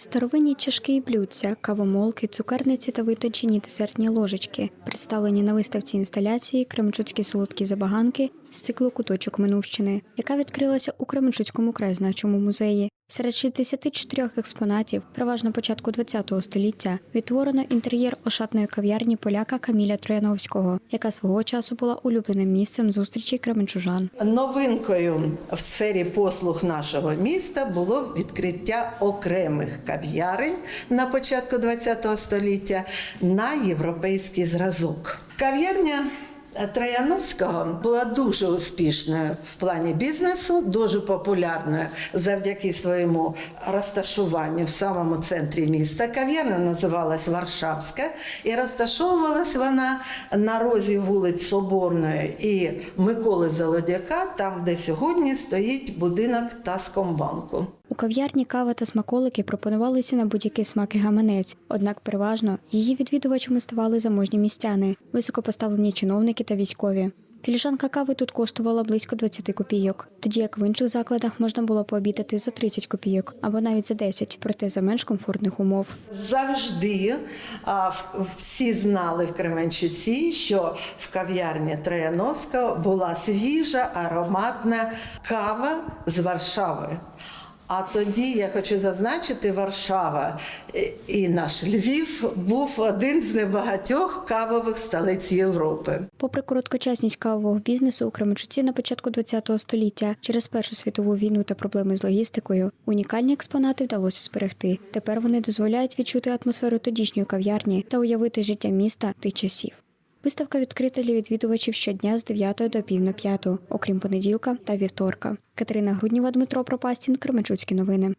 Старовинні чашки і блюдця, кавомолки, цукерниці та витончені десертні ложечки, представлені на виставці інсталяції Кременчуцькі солодкі забаганки з циклу Куточок Минувщини, яка відкрилася у Кременчуцькому краєзнавчому музеї. Серед 64 експонатів, переважно початку ХХ століття, відтворено інтер'єр ошатної кав'ярні поляка Каміля Трояновського, яка свого часу була улюбленим місцем зустрічі кременчужан. Новинкою в сфері послуг нашого міста було відкриття окремих кав'ярень на початку ХХ століття на європейський зразок. Кав'ярня Трояновського була дуже успішною в плані бізнесу, дуже популярною завдяки своєму розташуванню в самому центрі міста. Кав'ярня називалась Варшавська і розташовувалась вона на розі вулиць Соборної і Миколи Золодяка, там, де сьогодні стоїть будинок Таскомбанку. У кав'ярні кава та смаколики пропонувалися на будь-який смак і гаманець, однак переважно її відвідувачами ставали заможні містяни, високопоставлені чиновники та військові. Філіжанка кави тут коштувала близько 20 копійок, тоді як в інших закладах можна було пообідати за 30 копійок або навіть за 10, проте за менш комфортних умов. Завжди а, всі знали в Кременчуці, що в кав'ярні Трояновського була свіжа ароматна кава з Варшави. А тоді я хочу зазначити, Варшава і наш Львів був один з небагатьох кавових столиць Європи. Попри короткочасність кавового бізнесу у Кременчуці на початку ХХ століття через Першу світову війну та проблеми з логістикою, унікальні експонати вдалося зберегти. Тепер вони дозволяють відчути атмосферу тодішньої кав'ярні та уявити життя міста тих часів. Виставка відкрита для відвідувачів щодня з 9 до пів на п'яту, окрім понеділка та вівторка. Катерина Грудніва, Дмитро Пропастін, Кременчуцькі новини.